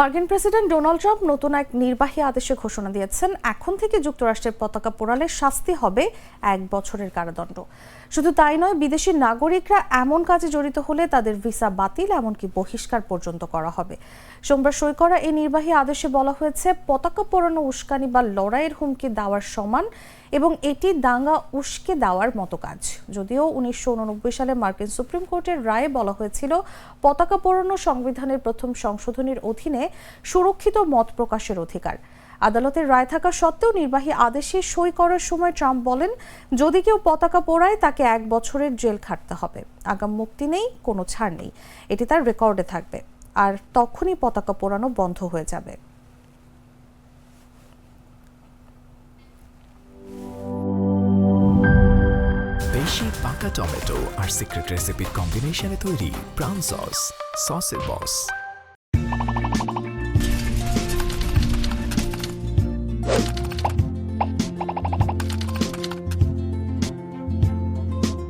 মার্কিন president Donald Trump নতুন এক নির্বাহী আদেশে ঘোষণা দিয়েছেন। এখন থেকে যুক্তরাষ্ট্রের পতাকা পোড়ালে শাস্তি হবে এক বছরের কারাদণ্ড। শুধু তাই নয়, বিদেশি নাগরিকরা এমন কাজে জড়িত হলে তাদের ভিসা বাতিল, এমনকি বহিষ্কার পর্যন্ত করা হবে। সোমবার সই করা এই নির্বাহী আদেশে বলা হয়েছে, পতাকা পোড়ানো উস্কানি বা লড়াইয়ের হুমকি দেওয়ার সমান এবং এটি দাঙ্গা উস্কে দেওয়ার মতো কাজ। যদিও উনিশশো উননব্বই সালে মার্কিন সুপ্রিম কোর্টের রায়ে বলা হয়েছিল, পতাকা পোড়ানো সংবিধানের প্রথম সংশোধনীর অধীনে সুরক্ষিত মত প্রকাশের অধিকার। আদালতের রায় থাকা সত্ত্বেও নির্বাহী আদেশে সই করার সময় ট্রাম্প বলেন, যদি কেউ পতাকা পোড়ায়, তাকে এক বছরের জেল খাটতে হবে। আগাম মুক্তি নেই, কোনো ছাড় নেই। এটি তার রেকর্ডে থাকবে। আর তখনই পতাকা পোড়ানো বন্ধ হয়ে যাবে। বেশি পাকা টমেটো আর সিক্রেট রেসিপির কম্বিনেশনে তৈরি প্রাউন সস, সসের বস। Bye.